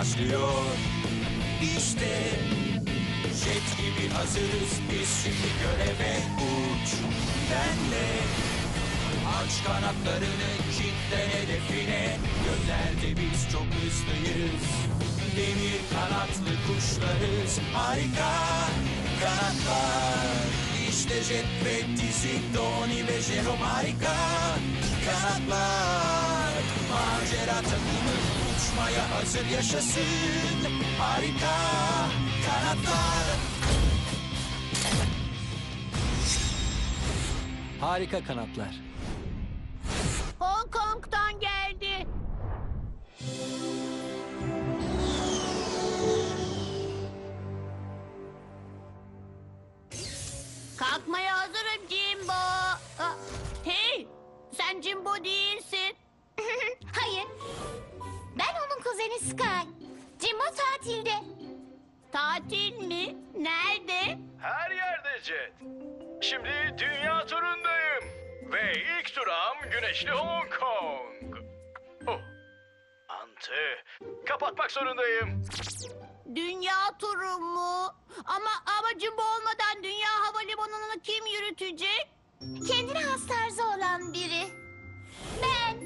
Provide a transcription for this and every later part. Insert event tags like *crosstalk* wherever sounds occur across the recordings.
başlıyor. İşte jet gibi hazırız biz şimdi göreve uç. Benle aç kanatlarını kilitlen hedefine. Göklerde biz çok hızlıyız. Demir kanatlı kuşlarız harika kanatlar. İşte jet ve dizi Doni ve Jerome harika kanatlar. Macera takımı uçmaya hazır yaşasın harika kanatlar. Harika kanatlar. Hong Kong'dan geldi. Şimdi dünya turundayım. Ve ilk durağım güneşli Hong Kong. Oh. Antı. Kapatmak zorundayım. Dünya turu mu? Ama ama Jimbo olmadan dünya havalimanını kim yürütecek? Kendine has tarzı olan biri. Ben.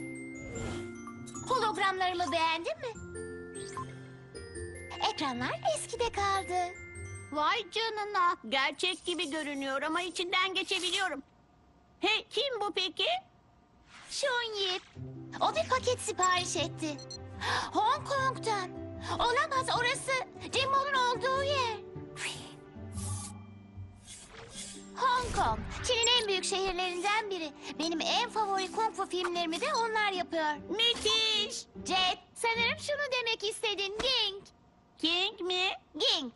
Hologramlarımı beğendin mi? Ekranlar eskide kaldı. Vay canına. Gerçek gibi görünüyor ama içinden geçebiliyorum. Hey kim bu peki? Şonyip. O bir paket sipariş etti. Hong Kong'dan. Olamaz orası Jimbo'nun olduğu yer. Hong Kong, Çin'in en büyük şehirlerinden biri. Benim en favori kung fu filmlerimi de onlar yapıyor. Müthiş. Jet, sanırım şunu demek istedin Ging. King mi? Ging.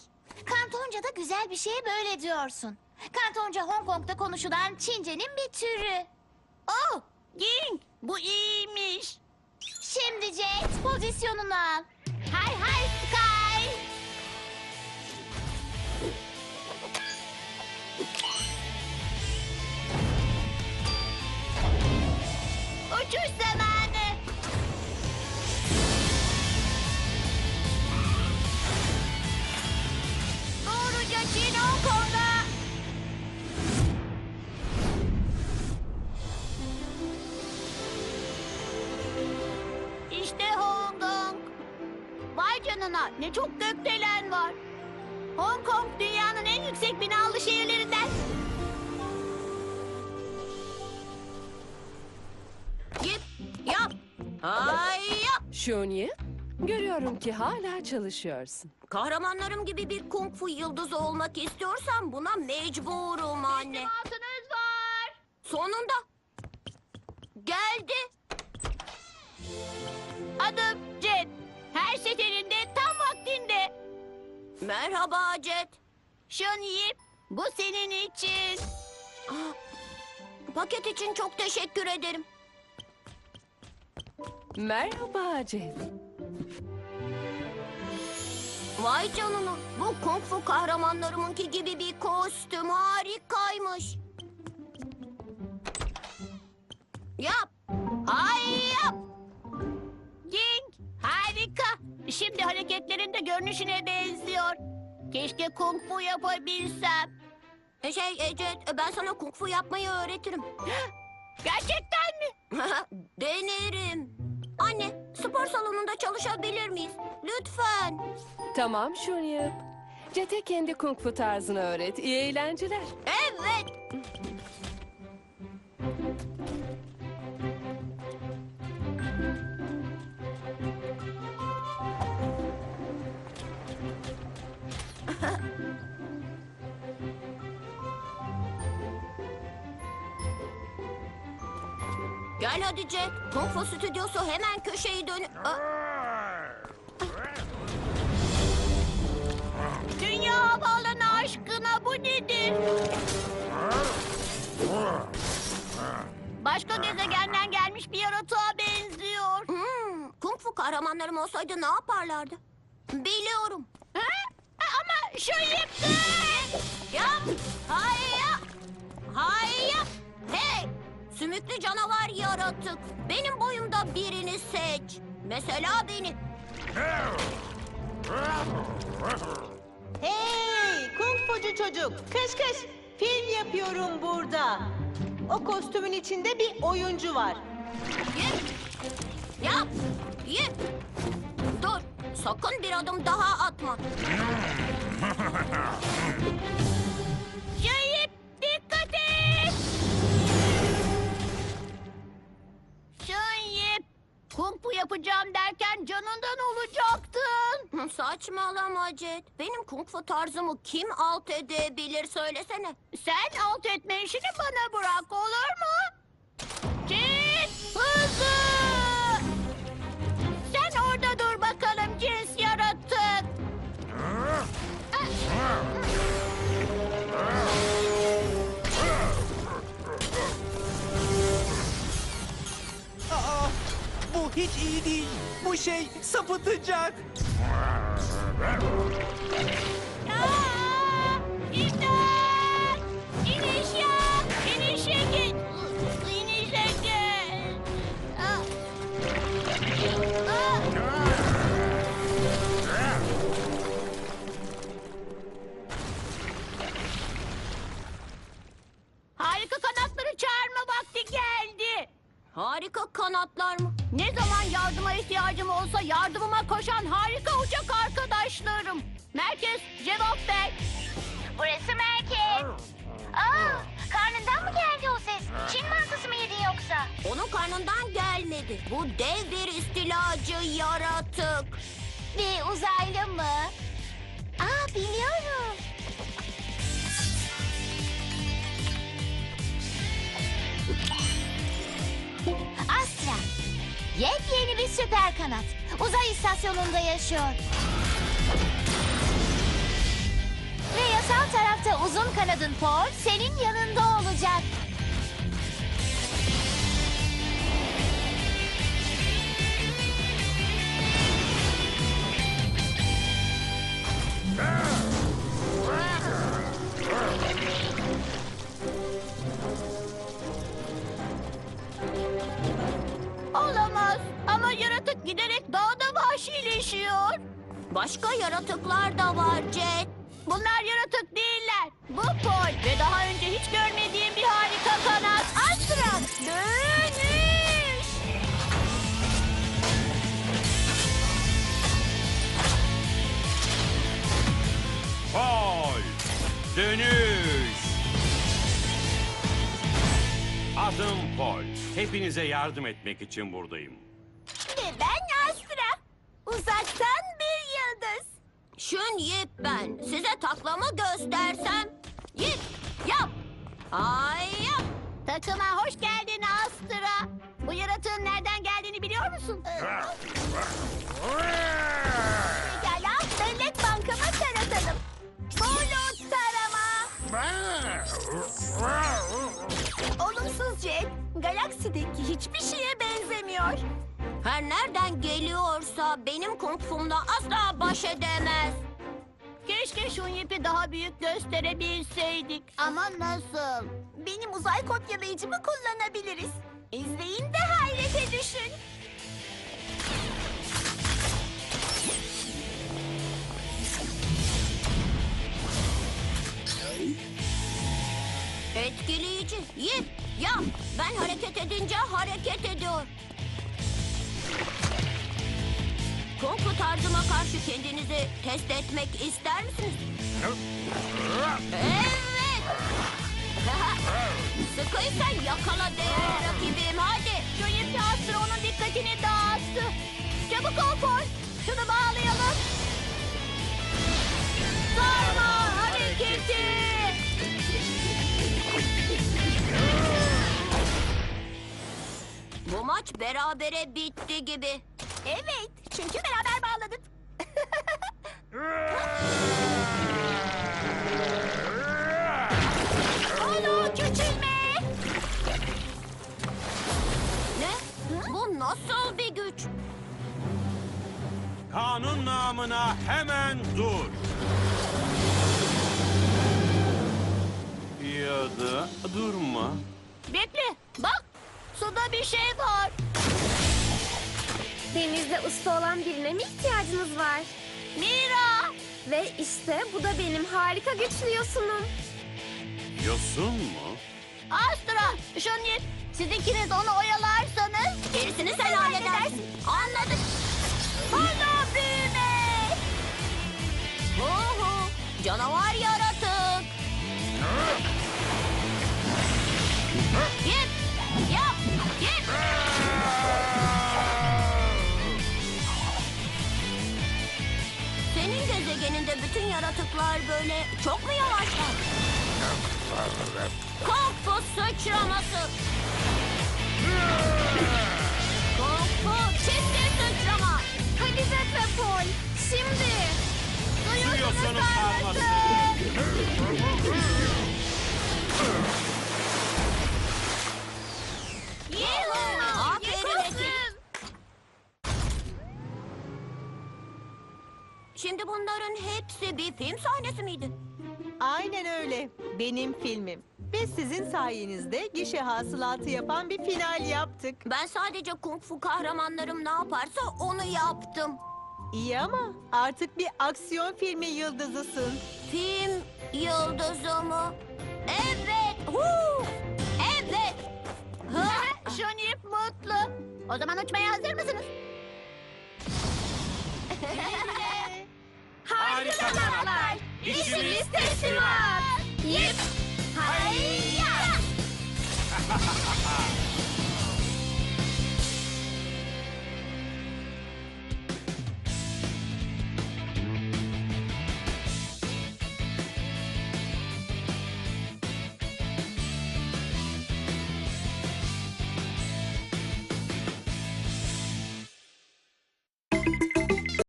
Kantonca'da güzel bir şeye böyle diyorsun. Kantonca Hong Kong'da konuşulan Çince'nin bir türü. Oh, King. Bu iyiymiş. Şimdi Jet, pozisyonunu al. Hay hay Sky. Uçuş ne çok gökdelen var. Hong Kong dünyanın en yüksek binalı şehirlerinden. Git, yap. Ay yap. Şunyi, görüyorum ki hala çalışıyorsun. Kahramanlarım gibi bir kung fu yıldızı olmak istiyorsam buna mecburum anne. İltifatınız var. Sonunda. Geldi. Adım Jet. Her seferinde tam vaktinde. Merhaba Jet. Şun yiyip bu senin için. paket için çok teşekkür ederim. Merhaba Jet. Vay canına. Bu kung fu kahramanlarımınki gibi bir kostüm harikaymış. Yap. Ay yap. Şimdi hareketlerinde görünüşüne benziyor. Keşke kung fu yapabilsem. Şey Ece ben sana kung fu yapmayı öğretirim. *gasps* Gerçekten mi? *laughs* Denerim. Anne spor salonunda çalışabilir miyiz? Lütfen. Tamam Şunyi. Jet'e kendi kung fu tarzını öğret. İyi eğlenceler. Evet. Gel hadi Jack. Kung Fu stüdyosu hemen köşeyi dön... Aa! Dünya havaalanı aşkına bu nedir? Başka gezegenden gelmiş bir yaratığa benziyor. Hmm, kung fu kahramanlarım olsaydı ne yaparlardı? Biliyorum. Ha? Ama yıktı. Yap. Hayya. Sümüklü canavar yaratık. Benim boyumda birini seç. Mesela beni. Hey kung fucu çocuk kış kış film yapıyorum burada. O kostümün içinde bir oyuncu var. Yip. Yap. Yip. Dur. Sakın bir adım daha atma. *laughs* Saçmalama Jet. Benim kung fu tarzımı kim alt edebilir söylesene. Sen alt etme işini bana bırak olur mu? Jet hızlı. Sen orada dur bakalım cins yaratık. Aa, bu hiç iyi değil. Bu şey sapıtacak. Aa, İmdat! İniş yap! İnişe. Harika kanatları çağırma vakti geldi. Harika kanatlar mı? Ne zaman yardıma ihtiyacım olsa yardımıma koşan harika uçak arkadaşlarım. Merkez cevap ver. Burası merkez. Aa, karnından mı geldi o ses? Çin mantısı mı yedi yoksa? Onun karnından gelmedi. Bu dev bir istilacı yaratık. Bir uzaylı mı? Yepyeni bir süper kanat. Uzay istasyonunda yaşıyor. Ve yasal tarafta uzun kanadın Paul senin yanında olacak. Giderek daha da vahşileşiyor. Başka yaratıklar da var Jet. Bunlar yaratık değiller. Bu Paul ve daha önce hiç görmediğim bir harika kanat. Astra dönüş. Pol! Dönüş! Adım Pol. Hepinize yardım etmek için buradayım. Ve ben Astra. Uzaktan bir yıldız. Şun Yip ben. Size taklamı göstersem. Yip yap. Ay yap. Takıma hoş geldin Astra. Bu yaratığın nereden geldiğini biliyor musun? Pekala, bellek bankama taratalım. Polo tarama. Olumsuz Jet, galaksideki hiçbir şeye benzemiyor. Her nereden geliyorsa benim kung fumla asla baş edemez. Keşke Şunyip'i daha büyük gösterebilseydik. Ama nasıl? Benim uzay kopyalayıcımı kullanabiliriz. İzleyin de hayrete düşün. Etkileyici. Yip, yap. Ben hareket edince hareket ediyor. Tarzıma karşı kendinizi test etmek ister misiniz? Evet. *laughs* Sıkıysa yakala değerli rakibim hadi. Şu astro onun dikkatini dağıttı. Çabuk ol Paul. Şunu bağlayalım. Sarma hareketi. Bu maç berabere bitti gibi. Evet, çünkü beraber bağladık. Alo, küçülme! Ne? Bu nasıl bir güç? Kanun namına hemen dur. Ya da durma. Bekle, bak! Suda bir şey var. Denizde usta olan birine mi ihtiyacınız var? Mira! Ve işte bu da benim harika güçlü yosunum. Yosun mu? Astra, Şunir, siz ikiniz onu oyalarsanız... Gerisini sen halledersin. Anladık. Bana büyüme! Oho, canavar gezegeninde bütün yaratıklar böyle çok mu yavaşlar? Fu sıçraması. Fu çizgi sıçrama. Hadi Zeppe Pol. Şimdi. Su yosunu Şimdi bunların hepsi bir film sahnesi miydi? Aynen öyle. Benim filmim. Biz sizin sayenizde gişe hasılatı yapan bir final yaptık. Ben sadece kung fu kahramanlarım ne yaparsa onu yaptım. İyi ama artık bir aksiyon filmi yıldızısın. Film yıldızı mı? Evet. Huu. Evet. Şunip *laughs* mutlu. O zaman uçmaya hazır mısınız? *laughs* Harika kanatlar. İşimiz teslimat. Yip. Hayya.